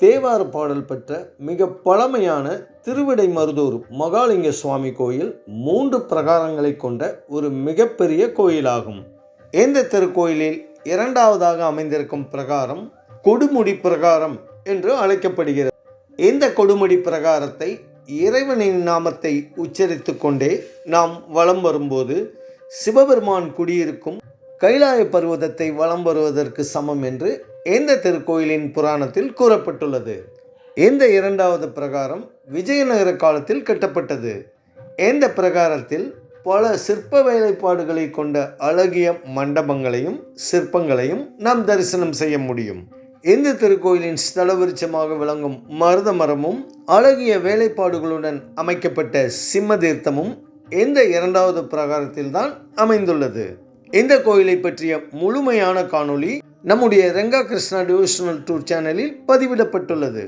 தேவார பாடல் பெற்ற மிக பழமையான திருவிடை மருதூர் மகாலிங்க சுவாமி கோயில் மூன்று பிரகாரங்களை கொண்ட ஒரு மிகப்பெரிய கோயிலாகும். இந்த திருக்கோயிலில் இரண்டாவதாக அமைந்திருக்கும் பிரகாரம் கொடுமுடி பிரகாரம் என்று அழைக்கப்படுகிறது. இந்த கொடுமுடி பிரகாரத்தை இறைவனின் நாமத்தை உச்சரித்து கொண்டே நாம் வலம் வரும்போது சிவபெருமான் குடியிருக்கும் கைலாய பர்வதத்தை வலம் வருவதற்கு சமம் என்று இந்த திருக்கோயிலின் புராணத்தில் கூறப்பட்டுள்ளது. இந்த இரண்டாவது பிரகாரம் விஜயநகர காலத்தில் கட்டப்பட்டது. இந்த பிரகாரத்தில் பல சிற்ப வேலைப்பாடுகளை கொண்ட அழகிய மண்டபங்களையும் சிற்பங்களையும் நாம் தரிசனம் செய்ய முடியும். இந்த திருக்கோயிலின் ஸ்தல விருட்சமாக விளங்கும் மருத மரமும் அழகிய வேலைப்பாடுகளுடன் அமைக்கப்பட்ட சிம்ம தீர்த்தமும் இந்த இரண்டாவது பிரகாரத்தில் தான் அமைந்துள்ளது. இந்த கோயிலை பற்றிய முழுமையான காணொளி நம்முடைய ரெங்கா கிருஷ்ணா டிவோஷனல் டூர் சேனலில் பதிவிடப்பட்டுள்ளது.